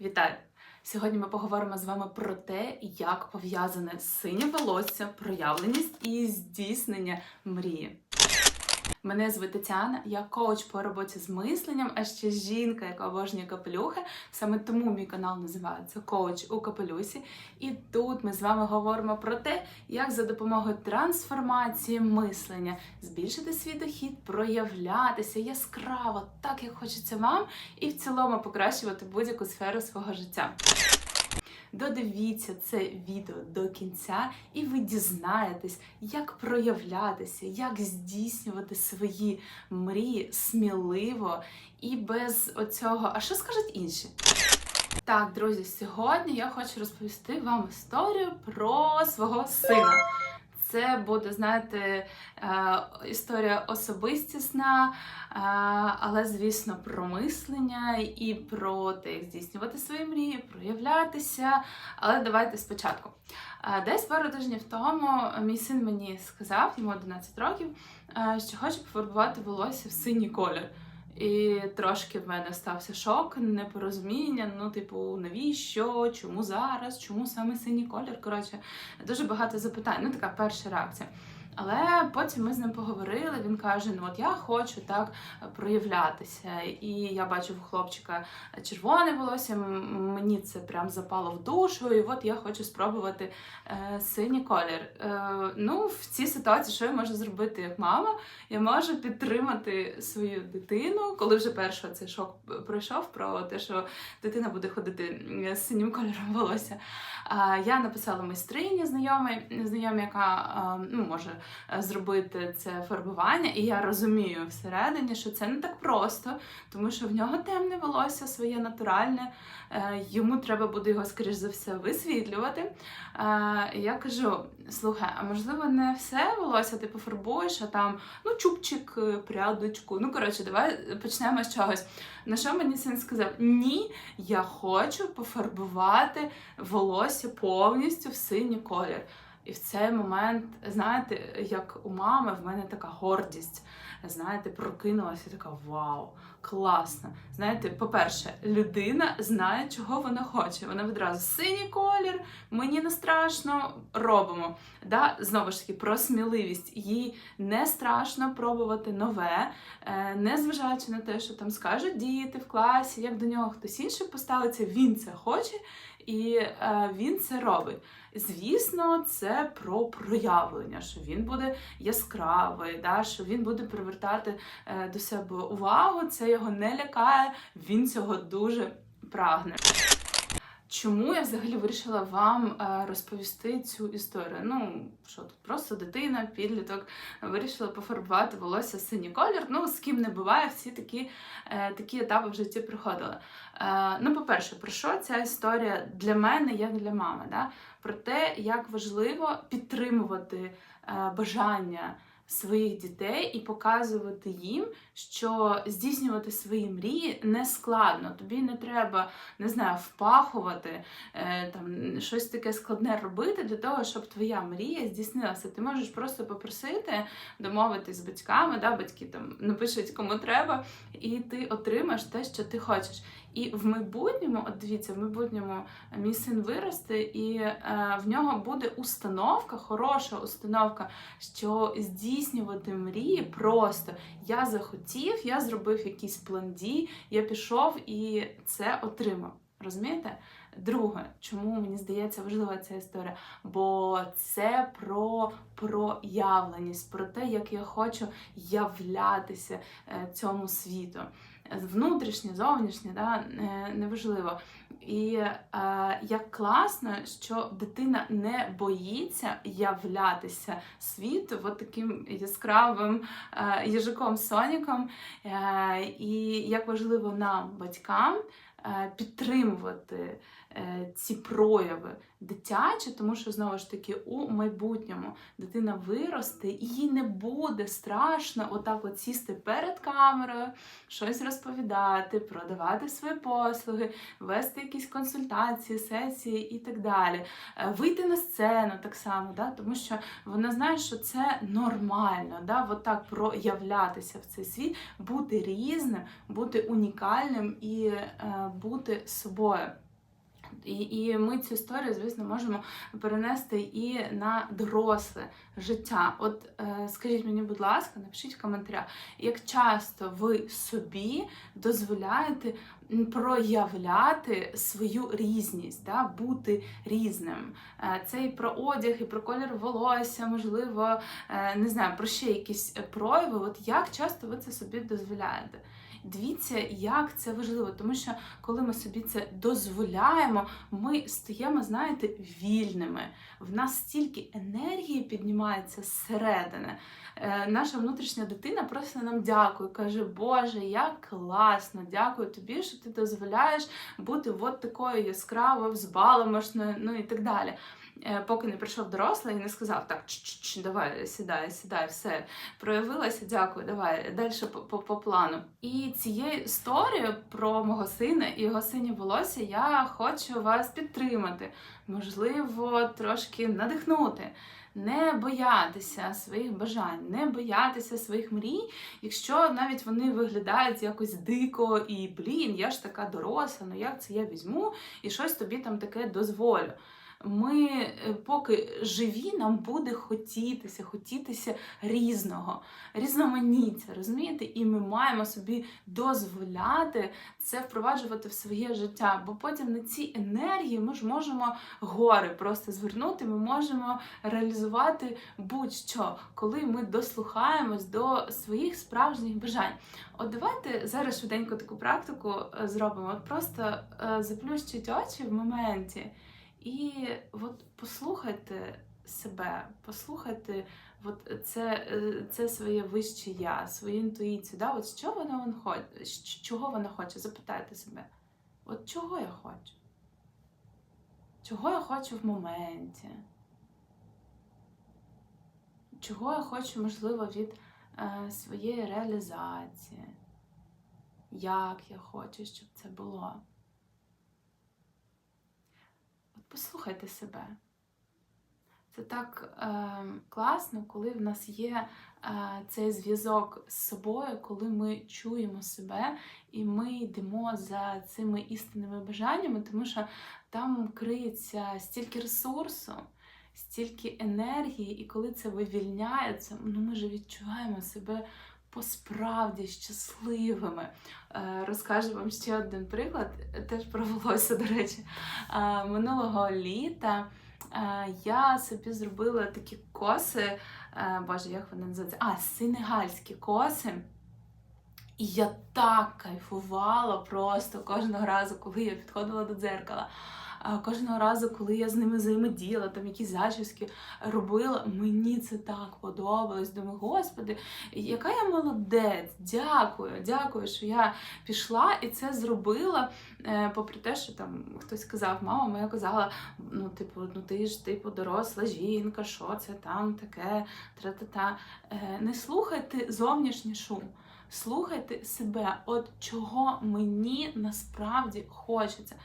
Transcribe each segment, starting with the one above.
Вітаю! Сьогодні ми поговоримо з вами про те, як пов'язане синє волосся, проявленість і здійснення мрії. Мене звуть Тетяна, я коуч по роботі з мисленням, а ще жінка, яка обожнює капелюхи. Саме тому мій канал називається Коуч у капелюсі. І тут ми з вами говоримо про те, як за допомогою трансформації мислення збільшити свій дохід, проявлятися яскраво, так як хочеться вам, і в цілому покращувати будь-яку сферу свого життя. Додивіться це відео до кінця, і ви дізнаєтесь, як проявлятися, як здійснювати свої мрії сміливо і без оцього. А що скажуть інші? Так, друзі, сьогодні я хочу розповісти вам історію про свого сина. Це буде, знаєте, е, історія особистісна, е, але, звісно, про мислення і про те, як здійснювати свої мрії, проявлятися. Але давайте спочатку. Е, Десь пару тижнів тому мій син мені сказав, йому 11 років, що хоче пофарбувати волосся в синій колір. І трошки в мене стався шок, непорозуміння. Ну, типу, навіщо, чому зараз, чому саме синій колір? Коротше, дуже багато запитань. Ну, така перша реакція. Але потім ми з ним поговорили. Він каже: Ну, от я хочу так проявлятися. І я бачу в хлопчика червоне волосся. Мені це прям запало в душу, і от я хочу спробувати е, синій колір. Е, ну, в цій ситуації, що я можу зробити як мама? Я можу підтримати свою дитину, коли вже перший цей шок пройшов про те, що дитина буде ходити з синім кольором волосся. А, Я написала майстрині знайомій, знайомій, яка а, ну, може е, зробити це фарбування, і я розумію всередині, що це не так просто, тому що в нього темне волосся, своє натуральне. е, Йому треба буде його, скоріш за все, висвітлювати. Е, Я кажу: слухай, а можливо, не все волосся ти пофарбуєш, а там ну, чубчик, е, прядочку. Ну, коротше, давай почнемо з чогось. На що мені син сказав? Ні, я хочу пофарбувати волосся повністю в синій колір. І в цей момент, знаєте, як у мами, в мене така гордість. Знаєте, прокинулася така вау, класно. Знаєте, по-перше, людина знає, чого вона хоче. Вона відразу синій колір, мені не страшно, робимо. Да? Знову ж таки, про сміливість. Їй не страшно пробувати нове, е, незважаючи на те, що там скажуть діти в класі, як до нього хтось інший поставиться, він це хоче і е, він це робить. Звісно, це про проявлення, що він буде яскравий, да, що він буде привертати е, до себе увагу, це його не лякає, він цього дуже прагне. Чому я взагалі вирішила вам е, розповісти цю історію? Ну, що тут просто дитина, підліток вирішила пофарбувати волосся синій колір. Ну, з ким не буває, всі такі, е, такі етапи в житті приходили. Е, ну, по-перше, про що ця історія для мене, як для мами? Да? Про те, як важливо підтримувати бажання своїх дітей і показувати їм, що здійснювати свої мрії не складно. Тобі не треба, не знаю, впахувати, е, там щось таке складне робити для того, щоб твоя мрія здійснилася. Ти можеш просто попросити, домовитись з батьками, да, батьки там напишуть кому треба, і ти отримаєш те, що ти хочеш. І в майбутньому, от дивіться, в майбутньому мій син виросте, і е, в нього буде установка, хороша установка, що здійснювати мрії просто я захотів, я зробив якийсь план дій, я пішов і це отримав. Розумієте? Друге, чому мені здається важлива ця історія? Бо це про проявленість, про те, як я хочу являтися е, цьому світу. Внутрішнє, зовнішнє, да, неважливо. І е, як класно, що дитина не боїться являтися світу от таким яскравим е, їжаком Соніком. Е, і як важливо нам, батькам, е, підтримувати ці прояви дитячі, тому що знову ж таки у майбутньому дитина виросте і їй не буде страшно отак от сісти перед камерою, щось розповідати, продавати свої послуги, вести якісь консультації, сесії і так далі. Е, Вийти на сцену так само, да? тому що вона знає, що це нормально, да? от так проявлятися в цей світ, бути різним, бути унікальним і е, бути собою. І, і ми цю історію, звісно, можемо перенести і на доросле життя. От е, скажіть мені, будь ласка, напишіть в коментарях, як часто ви собі дозволяєте проявляти свою різність, да, бути різним. Е, Це і про одяг, і про колір волосся, можливо, е, не знаю, про ще якісь прояви. От як часто ви це собі дозволяєте? Дивіться, як це важливо, тому що коли ми собі це дозволяємо, ми стаємо, знаєте, вільними. В нас стільки енергії піднімається зсередини. Е, наша внутрішня дитина просто нам дякує, каже, Боже, як класно, дякую тобі, що ти дозволяєш бути от такою яскравою, взбаламошною, ну і так далі. Е, Поки не прийшов дорослий і не сказав, так, ч-ч-ч, давай, сідай, сідай, все, проявилася, дякую, давай, далі по, по, по плану. І цією історією про мого сина і його синє волосся я хочу вас підтримати, можливо, трошки надихнути. Не боятися своїх бажань, не боятися своїх мрій, якщо навіть вони виглядають якось дико і блін, я ж така доросла, ну як це я візьму і щось тобі там таке дозволю. Ми, е, поки живі, нам буде хотітися, хотітися різного, різноманіття, розумієте? І ми маємо собі дозволяти це впроваджувати в своє життя, бо потім на ці енергії ми ж можемо гори просто звернути, ми можемо реалізувати будь-що, коли ми дослухаємось до своїх справжніх бажань. От давайте зараз швиденько таку практику е, зробимо. От просто е, заплющіть очі в моменті. І от послухайте себе, послухайте от це, е, це своє вище я, свою інтуїцію. Да? От що вона вон хоче, чого вона хоче? Запитайте себе. От чого я хочу? Чого я хочу в моменті? Чого я хочу, можливо, від е, своєї реалізації? Як я хочу, щоб це було? Послухайте себе. Це так е, класно, коли в нас є е, цей зв'язок з собою, коли ми чуємо себе і ми йдемо за цими істинними бажаннями, тому що там криється стільки ресурсу, стільки енергії, і коли це вивільняється, ну ми ж відчуваємо себе посправді щасливими. Е, Розкажу вам ще один приклад, теж про волосся, до речі. Е, Минулого літа е, я собі зробила такі коси, боже, як вони називаються? А, сенегальські коси. І я так кайфувала просто кожного разу, коли я підходила до дзеркала. Кожного разу, коли я з ними взаємодіяла, там якісь зачіски робила, мені це так подобалось. Думаю, господи, яка я молодець! Дякую, дякую, що я пішла і це зробила. Е, попри те, що там хтось сказав, мама моя казала: ну, типу, ну ти ж типу доросла жінка, що це там таке, тра-та-та. Е, не слухайте зовнішній шум. Слухайте себе, от чого мені насправді хочеться.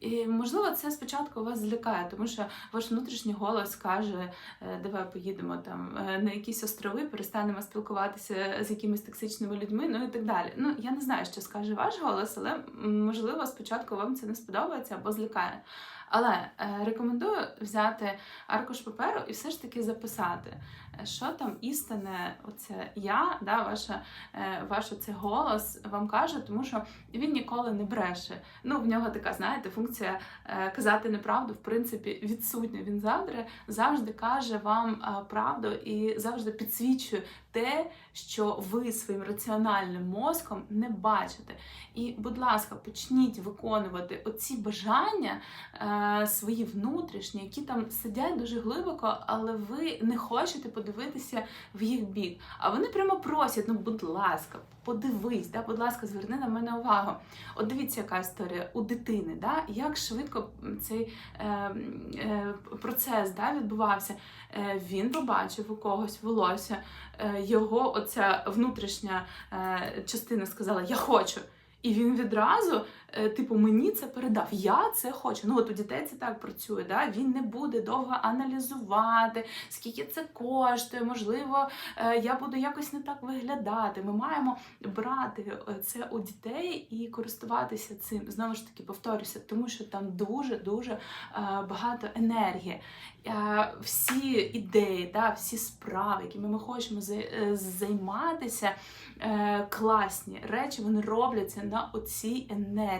І можливо, це спочатку вас злякає, тому що ваш внутрішній голос каже: «Е, давай поїдемо там е, на якісь острови, перестанемо спілкуватися з якимись токсичними людьми, ну і так далі. Ну я не знаю, що скаже ваш голос, але можливо спочатку вам це не сподобається або злякає. Але е, рекомендую взяти аркуш паперу і все ж таки записати, що там істинне, оце я, да, ваша, е, ваш оце голос вам каже, тому що він ніколи не бреше. Ну, в нього така, знаєте, функція е, казати неправду, в принципі, відсутня. Він завжди завжди каже вам е, правду і завжди підсвічує те, що ви своїм раціональним мозком не бачите. І, будь ласка, почніть виконувати оці бажання е, свої внутрішні, які там сидять дуже глибоко, але ви не хочете подивитися в їх бік. А вони прямо просять: ну, будь ласка, подивись, да, будь ласка, зверни на мене увагу. От дивіться, яка історія у дитини, да, як швидко цей е, е, процес да, відбувався. Е, Він побачив у когось волосся, е, його оця внутрішня е, частина сказала Я хочу. І він відразу типу, мені це передав. Я це хочу. Ну от у дітей це так працює. Да? Він не буде довго аналізувати, скільки це коштує. Можливо, е, я буду якось не так виглядати. Ми маємо брати е, це у дітей і користуватися цим. Знову ж таки, повторюся, тому що там дуже дуже е, багато енергії. Е, Всі ідеї, да, всі справи, якими ми хочемо е, займатися, е, класні речі, вони робляться на оцій енергії.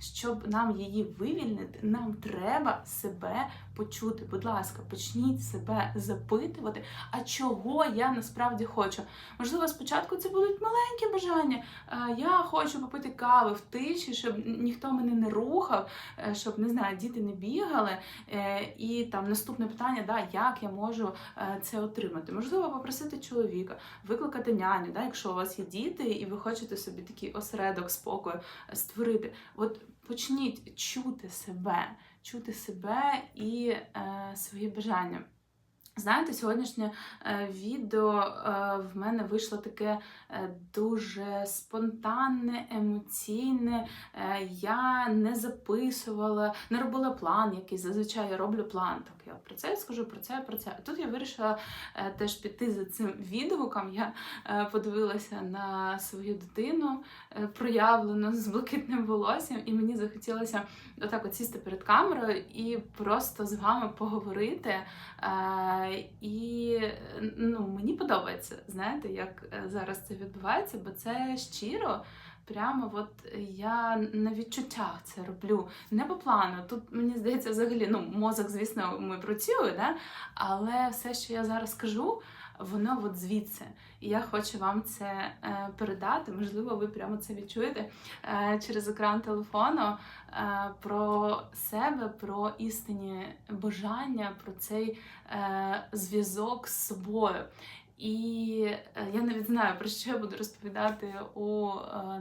Щоб нам її вивільнити, нам треба себе почути. Будь ласка, почніть себе запитувати, а чого я насправді хочу. Можливо, спочатку це будуть маленькі бажання. Е, Я хочу попити кави в тиші, щоб ніхто мене не рухав, е, щоб не знаю, діти не бігали. Е, І там наступне питання: да, як я можу це отримати? Можливо, попросити чоловіка, викликати няню, да, якщо у вас є діти, і ви хочете собі такий осередок спокою створити. От почніть чути себе, чути себе і е, свої бажання. Знаєте, сьогоднішнє е, відео е, в мене вийшло таке е, дуже спонтанне, емоційне. Я не записувала, не робила план, який зазвичай я роблю план. Так, я про це скажу, про це, про це. А тут я вирішила теж піти за цим відгуком. Я подивилася на свою дитину, проявлену з блакитним волоссям, і мені захотілося отак от сісти перед камерою і просто з вами поговорити. Е, і ну, мені подобається, знаєте, як е, зараз це відбувається, бо це щиро. Прямо от я на відчуттях це роблю. Не по плану. Тут мені здається, взагалі, ну, мозок, звісно, ми працює, да? але все, що я зараз кажу, воно от звідси. І я хочу вам це е, передати. Можливо, ви прямо це відчуєте е, через екран телефону е, про себе, про істинні бажання, про цей зв'язок з собою. І я навіть знаю, про що я буду розповідати у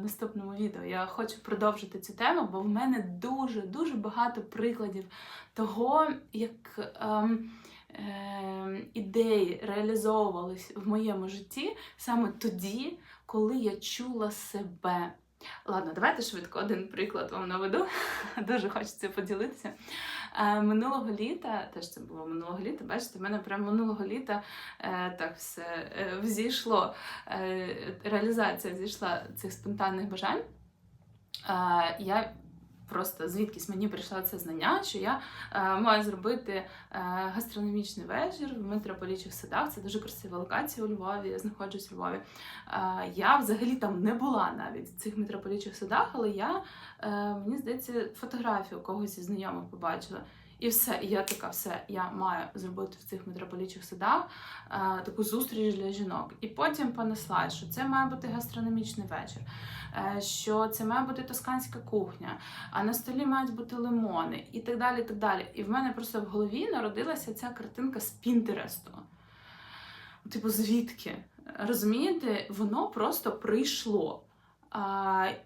наступному відео. Я хочу продовжити цю тему, бо в мене дуже дуже багато прикладів того, як ем, ідеї реалізовувались в моєму житті саме тоді, коли я чула себе. Ладно, давайте швидко один приклад вам наведу. Дуже хочеться поділитися. Е, Минулого літа, теж це було минулого літа, бачите, в мене прямо минулого літа е, так все е, взійшло, реалізація взійшла цих спонтанних бажань. Я просто звідкись мені прийшло це знання, що я е, маю зробити е, гастрономічний вечір в митрополічих садах. Це дуже красива локація у Львові. Я знаходжусь у Львові. Е, я взагалі там не була навіть в цих митрополічих садах, але я, е, мені здається, фотографію когось із знайомих побачила. І все, і я така, все, я маю зробити в цих митрополічих садах е, таку зустріч для жінок. І потім понесла, що це має бути гастрономічний вечір, е, що це має бути тосканська кухня, а на столі мають бути лимони і так далі. І так далі. І в мене просто в голові народилася ця картинка з Пінтересту. Типу, звідки? Розумієте, воно просто прийшло.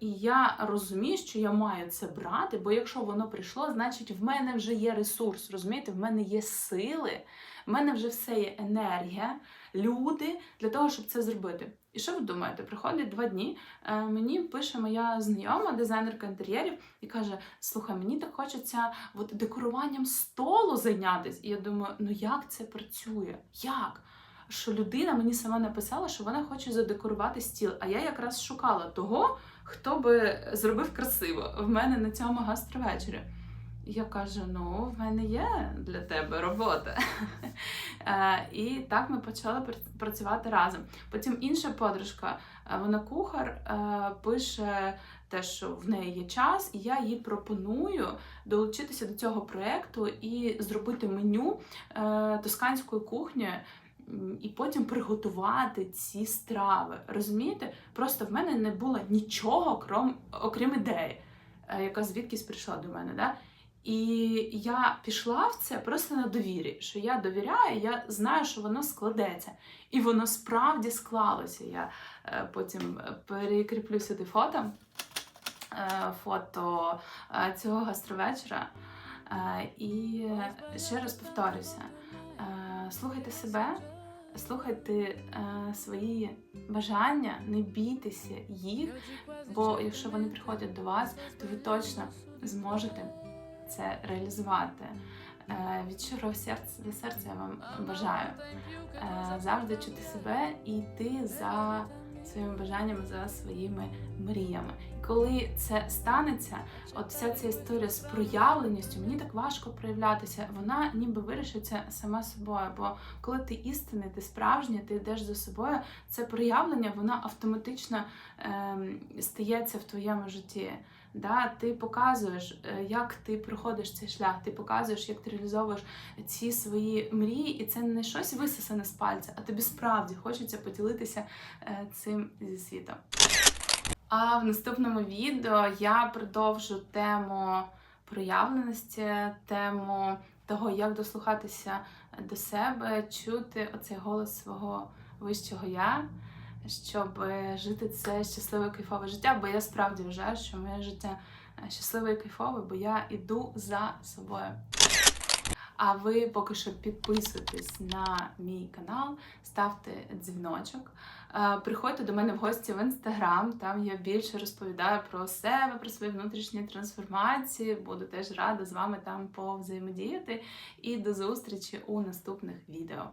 І я розумію, що я маю це брати, бо якщо воно прийшло, значить в мене вже є ресурс, розумієте, в мене є сили, в мене вже все є енергія, люди для того, щоб це зробити. І що ви думаєте? Приходить два дні, е, мені пише моя знайома, дизайнерка інтер'єрів, і каже: Слухай, мені так хочеться от, декоруванням столу зайнятися. І я думаю, ну як це працює? Як? Що людина мені сама написала, що вона хоче задекорувати стіл. А я якраз шукала того, хто би зробив красиво в мене на цьому гастровечорі. Я кажу: ну, в мене є для тебе робота. Е, І так ми почали працювати разом. Потім інша подружка, е, вона кухар, е, пише те, що в неї є час, і я їй пропоную долучитися до цього проєкту і зробити меню тосканської кухні і потім приготувати ці страви. Розумієте? Просто в мене не було нічого, крім, окрім ідеї, е, яка звідкись прийшла до мене. Да? І я пішла в це просто на довірі, що я довіряю, я знаю, що воно складеться. І воно справді склалося. Я е, потім перекріплю сюди фото, е, фото е, цього гастровечора. Е, і ще раз повторюся: е, слухайте себе, слухайте е, свої бажання, не бійтеся їх, бо якщо вони приходять до вас, то ви точно зможете це реалізувати. Е, від щирого серця до серця я вам бажаю е, завжди чути себе і йти за своїми бажаннями, за своїми мріями. Коли це станеться, от вся ця історія з проявленістю, мені так важко проявлятися, вона ніби вирішиться сама собою. Бо коли ти істинний, ти справжній, ти йдеш за собою, це проявлення, воно автоматично ем, стається в твоєму житті. Да, ти показуєш, е, як ти проходиш цей шлях, ти показуєш, як ти реалізовуєш ці свої мрії, і це не щось висосане з пальця, а тобі справді хочеться поділитися е, цим зі світом. А в наступному відео я продовжу тему проявленості, тему того, як дослухатися до себе, чути оцей голос свого вищого я, щоб жити це щасливе кайфове життя. Бо я справді вважаю, що моє життя щасливе і кайфове, бо я іду за собою. А ви поки що підписуйтесь на мій канал, ставте дзвіночок. Е, Приходьте до мене в гості в інстаграм. Там я більше розповідаю про себе, про свої внутрішні трансформації. Буду теж рада з вами там повзаємодіяти. І до зустрічі у наступних відео.